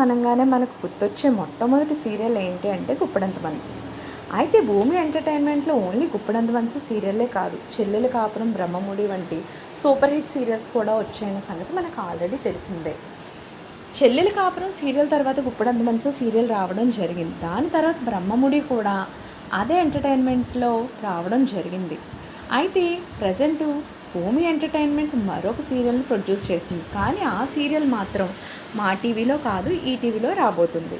అనగానే మనకు గుర్తొచ్చే మొట్టమొదటి సీరియల్ ఏంటి అంటే గుప్పడంత మనసు. అయితే భూమి ఎంటర్టైన్మెంట్లో ఓన్లీ గుప్పడంత మనసు సీరియల్లే కాదు. చెల్లెలు కాపురం బ్రహ్మముడి వంటి సూపర్ హిట్ సీరియల్స్ కూడా వచ్చాయన్న సంగతి మనకు ఆల్రెడీ తెలిసిందే. చెల్లెలు కాపురం సీరియల్ తర్వాత గుప్పడంత మనసు సీరియల్ రావడం జరిగింది. దాని తర్వాత బ్రహ్మముడి కూడా అదే ఎంటర్టైన్మెంట్లో రావడం జరిగింది. అయితే ప్రజెంటు భూమి ఎంటర్టైన్మెంట్స్ మరొక సీరియల్ని ప్రొడ్యూస్ చేస్తుంది కానీ ఆ సీరియల్ మాత్రం మా టీవీలో కాదు ఈ టీవీలో రాబోతుంది.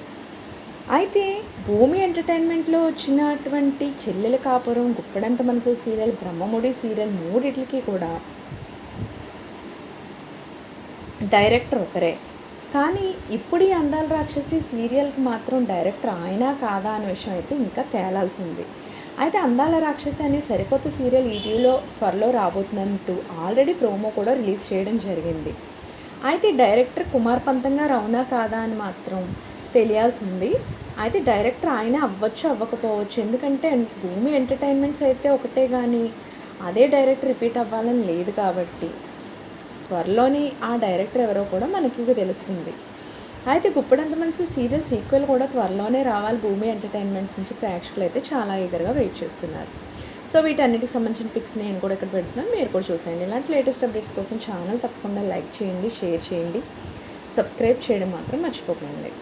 అయితే భూమి ఎంటర్టైన్మెంట్లో వచ్చినటువంటి చెల్లెల కాపురం గుప్పడంత మనసు సీరియల్ బ్రహ్మముడి సీరియల్ మూడిట్లకి కూడా డైరెక్టర్ ఒకరే. కానీ ఇప్పుడు ఈ అందాల రాక్షసి సీరియల్కి మాత్రం డైరెక్టర్ ఆయన కాదా అనే విషయం అయితే ఇంకా తేలాల్సింది. అయితే అందాల రాక్షసి అనే సరికొత్త సీరియల్ ఈటీవీలో త్వరలో రాబోతుందంటూ ఆల్రెడీ ప్రోమో కూడా రిలీజ్ చేయడం జరిగింది. అయితే డైరెక్టర్ కుమార్ పంతంగా అవునా కాదా అని మాత్రం తెలియాల్సి ఉంది అయితే డైరెక్టర్ ఆయన అవ్వచ్చు అవ్వకపోవచ్చు. ఎందుకంటే భూమి ఎంటర్టైన్మెంట్స్ అయితే ఒకటే కానీ అదే డైరెక్టర్ రిపీట్ అవ్వాలని లేదు కాబట్టి త్వరలోని ఆ డైరెక్టర్ ఎవరో కూడా మనకి తెలుస్తుంది. అయితే గుప్పడంత మంచి సీరియల్ సీక్వెల్ కూడా త్వరలోనే రావాలి. భూమి ఎంటర్టైన్మెంట్స్ నుంచి ప్రేక్షకులు అయితే చాలా ఈగర్గా వెయిట్ చేస్తున్నారు. సో వీటన్నిటికి సంబంధించిన పిక్స్ నేను కూడా ఇక్కడ పెడుతున్నాను. మీరు కూడా చూసేయండి. ఇలాంటి లేటెస్ట్ అప్డేట్స్ కోసం ఛానల్ తప్పకుండా లైక్ చేయండి షేర్ చేయండి. సబ్స్క్రైబ్ చేయడం మాత్రం మర్చిపోకండి.